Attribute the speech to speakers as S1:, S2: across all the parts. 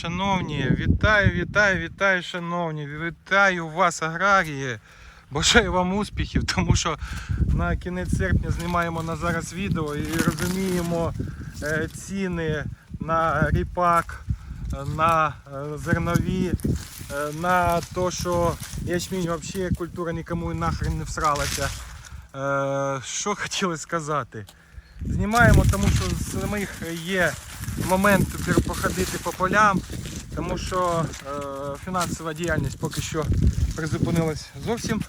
S1: Шановні, вітаю, вітаю, вітаю, шановні, вітаю вас, аграрії. Бажаю вам успіхів, тому що на кінець серпня знімаємо на зараз відео і розуміємо е, ціни на ріпак, на е, зернові, е, на те, що ячмінь взагалі культура нікому і нахрен не всралася. Що хотіли сказати? Знімаємо, тому що з самих є момент походити по полям, тому що е, фінансова діяльність поки що призупинилась зовсім.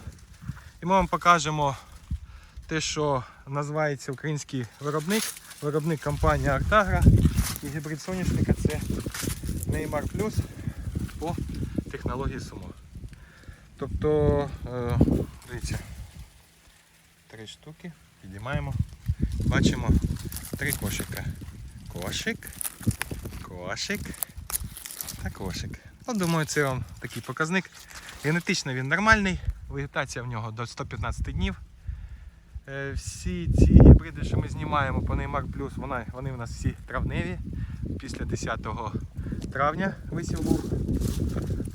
S1: І ми вам покажемо те, що називається український виробник, виробник компанії Артагра і гібрид соняшника це Neymar Plus по технології Сумо. Тобто, е, дивіться, три штуки, підіймаємо, бачимо три кошика. Кошик, кошик та кошик. Ну, думаю, це вам такий показник. Генетично він нормальний, вегетація в нього до 115 днів. Е, Всі ці гібриди, що ми знімаємо по Neymar Plus, вони, вони у нас всі травневі. Після 10 травня висів був.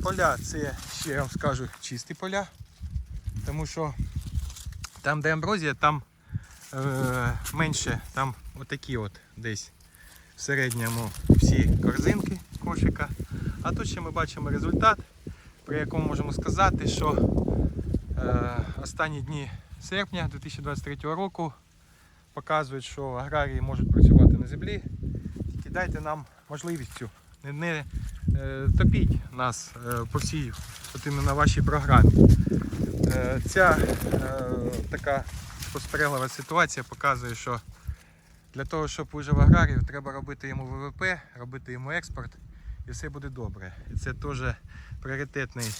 S1: Поля це ще я вам скажу чисті поля. Тому що там, де амброзія, там е, менше, там отакі от десь в середньому всі корзинки кошика. А тут ще ми бачимо результат, при якому можемо сказати, що е, останні дні серпня 2023 року показують, що аграрії можуть працювати на землі. Тільки дайте нам можливістю. Не, не е, топіть нас е, по всій от іменно вашій програмі. Е, ця е, така спостереглива ситуація показує, що для того, щоб вижив аграрів, треба робити йому ВВП, робити йому експорт, і все буде добре. І це теж пріоритетний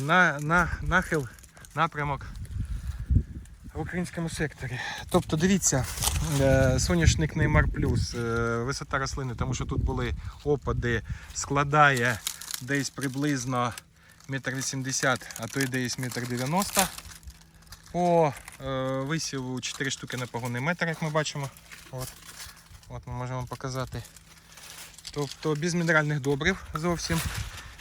S1: на, на, нахил, напрямок в українському секторі. Тобто, дивіться, е, соняшник Неймар Плюс, е, висота рослини, тому що тут були опади, складає десь приблизно 1,80 м, а то й десь 1,90 м. По е, висіву 4 штуки на погонний метр, як ми бачимо. От. От ми можемо показати. Тобто без мінеральних добрив зовсім,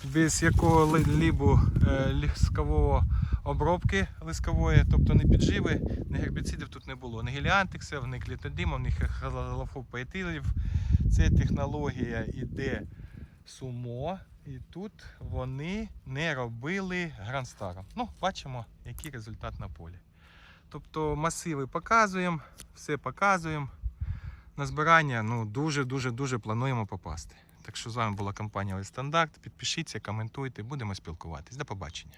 S1: без якого-либо е, ліскового обробки лискової, тобто не підживи, не гербіцидів тут не було. Ні геліантексів, ні клітодимів, ні халофопоетилів. Це технологія іде сумо. І тут вони не робили грандстаром. Ну, бачимо, який результат на полі. Тобто масиви показуємо, все показуємо. На збирання ну, дуже-дуже дуже плануємо попасти. Так що з вами була компанія Стандарт. Підпишіться, коментуйте, будемо спілкуватись. До побачення.